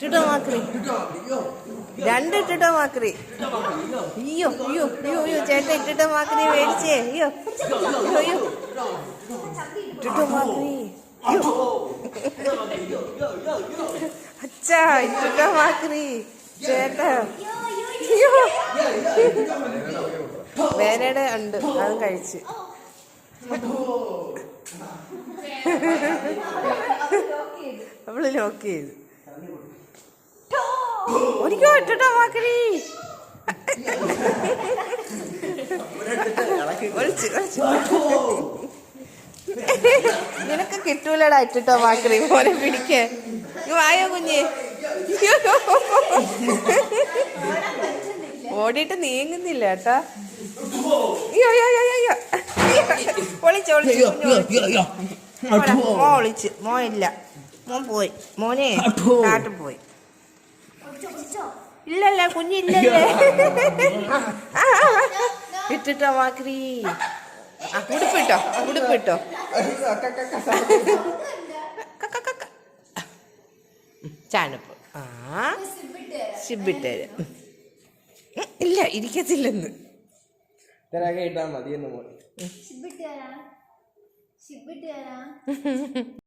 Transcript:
ഇട്ടിട്ടോ മാക്രി രണ്ട് ഇട്ടിട്ടോ മാക്രി അയ്യോ അയ്യോ അയ്യോ അയ്യോ ചേട്ടൻ ഇട്ടിട്ടോ മാക്രി മേടിച്ചേ. അയ്യോ അയ്യോ ഇട്ടിട്ടോ മാക്രി അച്ഛാ ഇട്ടിട്ടോ മാക്രി ചേട്ടാ. അയ്യോ. വേനയുടെ ഉണ്ട് അതും കഴിച്ച്. അവൾ ലോക്ക് ചെയ്തു. ഓടിക്കോ ഒളിച്ച് ഒളിച്ച്. നിനക്ക് കിട്ടൂലടാ ഇട്ടിട്ടോ മാക്രി മോനെ പിടിക്കേ. ഇങ്ങ് വായോ കുഞ്ഞ്. ഓടിയിട്ട് നീങ്ങുന്നില്ല കേട്ടാ. അയ്യോ അയ്യോ അയ്യോ അയ്യോ ഒളിച്ച് മോ ഒളിച്ച്. മോ ഇല്ല. മോൻ പോയി. മോനെ കാട്ടും പോയി. ഇല്ലല്ല കുഞ്ഞില്ലല്ലേ. ഇട്ടിട്ടോ മാക്രി ആ ഉടുപ്പിട്ടോ ഉടുപ്പിട്ടോ. കക്ക, കക്ക. ഉം, ചാണപ്പ് ആ ശിബിട്ടേര് ഇല്ല ഇരിക്കത്തില്ലെന്ന്. ഇട്ടാ ഇട്ടാൽ മതി